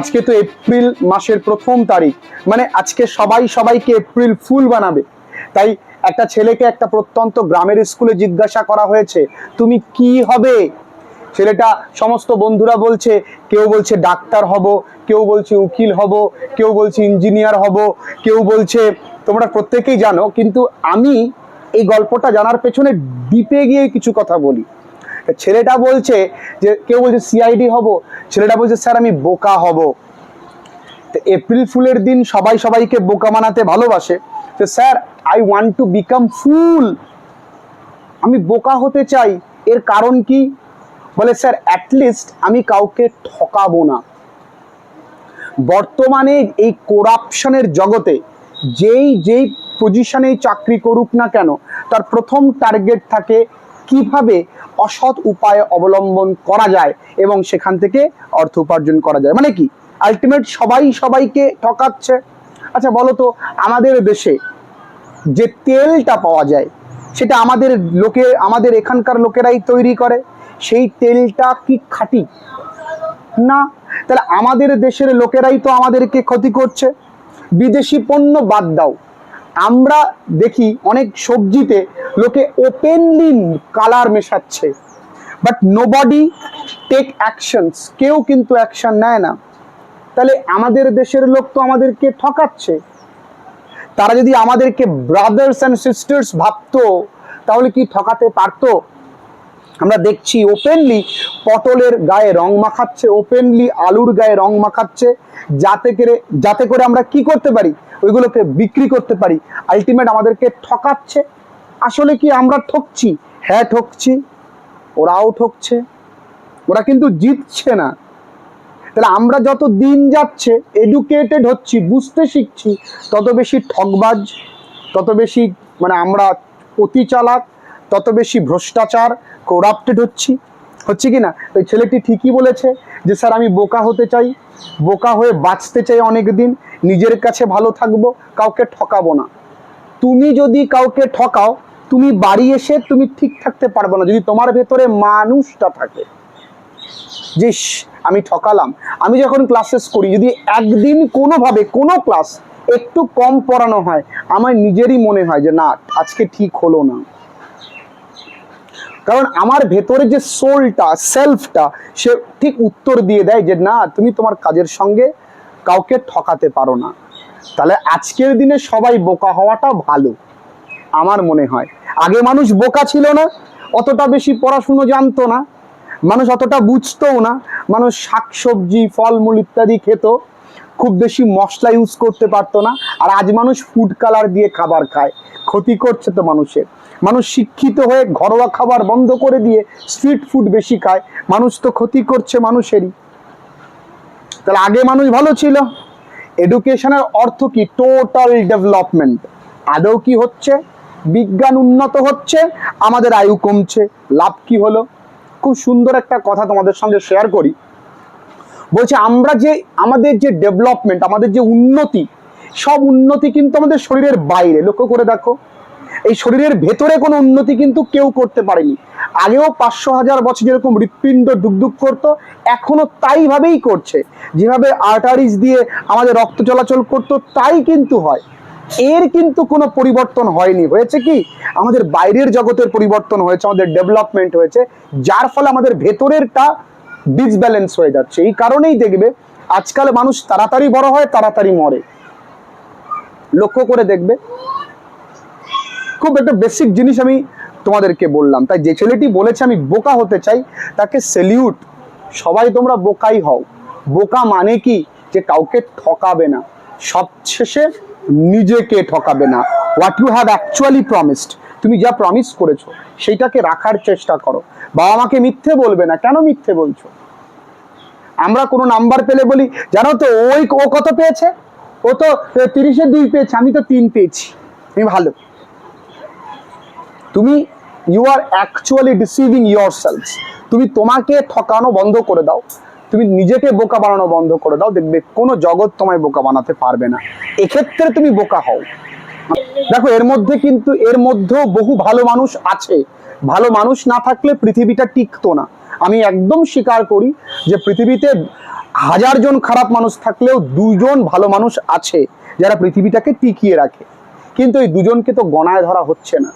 আজকে তো এপ্রিল মাসের প্রথম তারিখ। মানে আজকে সবাই সবাইকে এপ্রিল ফুল বানাবে। তাই একটা ছেলেকে একটা প্রত্যন্ত গ্রামের স্কুলে জিজ্ঞাসা করা হয়েছে, তুমি কি হবে? ছেলেটা সমস্ত বন্ধুরা বলছে, কেউ বলছে ডাক্তার হব, কেউ বলছে উকিল হব, কেউ বলছে ইঞ্জিনিয়ার হব, কেউ বলছে তোমরা প্রত্যেকেই জানো, কিন্তু আমি এই গল্পটা জানার পেছনে ডিপে গিয়ে কিছু কথা বলি। ছেলেটা বলছে যে, কেউ বলছে সিআইডি হব। ছেলেটা বলছে, স্যার, আমি বোকা হব। তো এপ্রিল ফুলের দিন সবাই সবাইকে বোকা মানাতে ভালোবাসে। তো, sir I want to become fool আমি বোকা হতে চাই। এর কারণ কি? বলে, স্যার অ্যাটলিস্ট আমি কাউকে ঠকাবো না। বর্তমানে এই করাপশনের জগতে, যেই যেই পজিশনেই চাকরি করুক না কেন, তার প্রথম টার্গেট থাকে কীভাবে অসৎ উপায় অবলম্বন করা যায় এবং সেখান থেকে অর্থ উপার্জন করা যায়। মানে কি? আলটিমেট সবাই সবাইকে ঠকাচ্ছে। আচ্ছা বলো তো, আমাদের দেশে যে তেলটা পাওয়া যায়, সেটা আমাদের লোকে, আমাদের এখানকার লোকেরাই তৈরি করে। সেই তেলটা কি খাঁটি? না। তাহলে আমাদের দেশের লোকেরাই তো আমাদেরকে ক্ষতি করছে। বিদেশি পণ্য বাদ দাও। আমরা দেখি অনেক সবজিতে লোকে ওপেনলি কালার মেশাচ্ছে। But nobody take actions কেউ কিন্তু অ্যাকশন নেয় না। তাহলে আমাদের দেশের লোক তো আমাদেরকে ঠকাচ্ছে। তারা যদি আমাদেরকে ব্রাদার্স অ্যান্ড সিস্টার্স ভাবতো, তাহলে কি ঠকাতে পারতো? আমরা দেখছি ওপেনলি পটলের গায়ে রং মাখাচ্ছে ওপেনলি আলুর গায়ে রং মাখাচ্ছে, যাতে করে যাতে করে আমরা কি করতে পারি? ওইগুলোকে বিক্রি করতে পারি। আলটিমেট আমাদেরকে ঠকাচ্ছে। আসলে কি আমরা ঠকছি? হ্যাঁ ঠকছি। ওরাও ঠকছে। ওরা কিন্তু জিতছে না। তাহলে আমরা যত দিন যাচ্ছে এডুকেটেড হচ্ছি, বুঝতে শিখছি, তত বেশি ঠকবাজ, তত বেশি মানে আমরা অতি চালাক, তত বেশি ভ্রষ্টাচার করাপ্টেড হচ্ছি। হচ্ছে কি না ওই ছেলেটি ঠিকই বলেছে যে, স্যার, আমি বোকা হতে চাই। বোকা হয়ে বাঁচতে চাই অনেক দিন নিজের কাছে ভালো থাকব, কাউকে ঠকাবো না। তুমি যদি কাউকে ঠকাও, তুমি বাড়ি এসে তুমি ঠিক থাকতে পারবে না। যদি তোমার ভেতরে মানুষটা থাকে, যে আমি ঠকালাম। আমি যখন ক্লাসেস করি, যদি একদিন কোনোভাবে, কোনো ক্লাস একটু কম পড়ানো হয়, আমার নিজেরই মনে হয় যে, না, আজকে ঠিক হলো না। কারণ আমার ভেতরে যে সোলটা সেলফটা সে ঠিক উত্তর দিয়ে দেয় যে, না, তুমি তোমার কাজের সঙ্গে কাউকে ঠকাতে পারো না। তাহলে আজকের দিনে সবাই বোকা হওয়াটা ভালো, আমার মনে হয়। আগে মানুষ বোকা ছিল না, অতটা বেশি পড়াশুনো জানতো না, মানুষ অতটা বুঝতোও না, মানুষ শাক শাকসবজি, ফলমূল ইত্যাদি খেত, খুব বেশি মশলা ইউজ করতে পারতো না, আর আজ মানুষ ফুড কালার দিয়ে খাবার খায়, ক্ষতি করছে তো মানুষের। মানুষ শিক্ষিত হয়ে ঘরোয়া খাবার বন্ধ করে দিয়ে স্ট্রিট ফুড বেশি খায়। মানুষ তো ক্ষতি করছে মানুষেরই। তাহলে আগে মানুষ ভালো ছিল। এডুকেশনের অর্থ কি? টোটাল ডেভেলপমেন্ট আদৌ কি হচ্ছে? বিজ্ঞান উন্নত হচ্ছে? আমাদের আয়ু কমছে। লাভ কি হলো? খুব সুন্দর একটা কথা তোমাদের সঙ্গে শেয়ার করি। বলছে, আমরা যে, আমাদের যে ডেভেলপমেন্ট আমাদের যে উন্নতি, সব উন্নতি কিন্তু আমাদের শরীরের বাইরে। লক্ষ্য করে দেখো। এই শরীরের ভেতরে কোনো উন্নতি কিন্তু কেউ করতে পারেনি। আগেও পাঁচশো হাজার বছর যেরকম হৃৎপিণ্ড ডুকডুক করতো এখনও তাই ভাবেই করছে। যেভাবে আর্টারিজ দিয়ে আমাদের রক্ত চলাচল করতো, তাই কিন্তু হয়। এর কিন্তু কোনো পরিবর্তন হয়নি। হয়েছে কি? আমাদের বাইরের জগতের পরিবর্তন হয়েছে, আমাদের ডেভেলপমেন্ট হয়েছে, যার ফলে আমাদের ভেতরেরটা ডিসব্যালেন্স হয়ে যাচ্ছে। এই কারণেই দেখবে, আজকাল মানুষ তাড়াতাড়ি বড় হয়, তাড়াতাড়ি মরে। লক্ষ্য করে দেখবে খুব একটা বেসিক জিনিস আমি তোমাদেরকে বললাম। তাই যে ছেলেটি বলেছে আমি বোকা হতে চাই, তাকে সেলিউট সবাই তোমরা বোকাই হও। বোকা মানে কি? যে কাউকে ঠকাবে না। সবশেষে নিজেকে ঠকাবে না। What you have actually promised তুমি যা প্রমিস করেছ, সেইটাকে রাখার চেষ্টা করো। বাবা মাকে মিথ্যে বলবে না। কেন মিথ্যে বলছো? আমরা কোনো নাম্বার পেলে বলি, জানো তো ওই ও কত পেয়েছে? ও তো তিরিশে দুই পেয়েছে, আমি তো তিন পেয়েছি। আমি ভালো। তুমি you are actually deceiving yourself তুমি তোমাকে ঠকানো বন্ধ করে দাও। তুমি নিজেকে বোকা বানানো বন্ধ করে দাও। দেখবে কোনো জগৎ তোমায় বোকা বানাতে পারবে না। এক্ষেত্রে তুমি বোকা হও। দেখো, এর মধ্যে কিন্তু, এর মধ্যেও বহু ভালো মানুষ আছে। ভালো মানুষ না থাকলে পৃথিবীটা টিকতো না। আমি একদম স্বীকার করি যে পৃথিবীতে হাজার জন খারাপ মানুষ থাকলেও দুজন ভালো মানুষ আছে, যারা পৃথিবীটাকে টিকিয়ে রাখে। কিন্তু এই দুজনকে তো গণায় ধরা হচ্ছে না।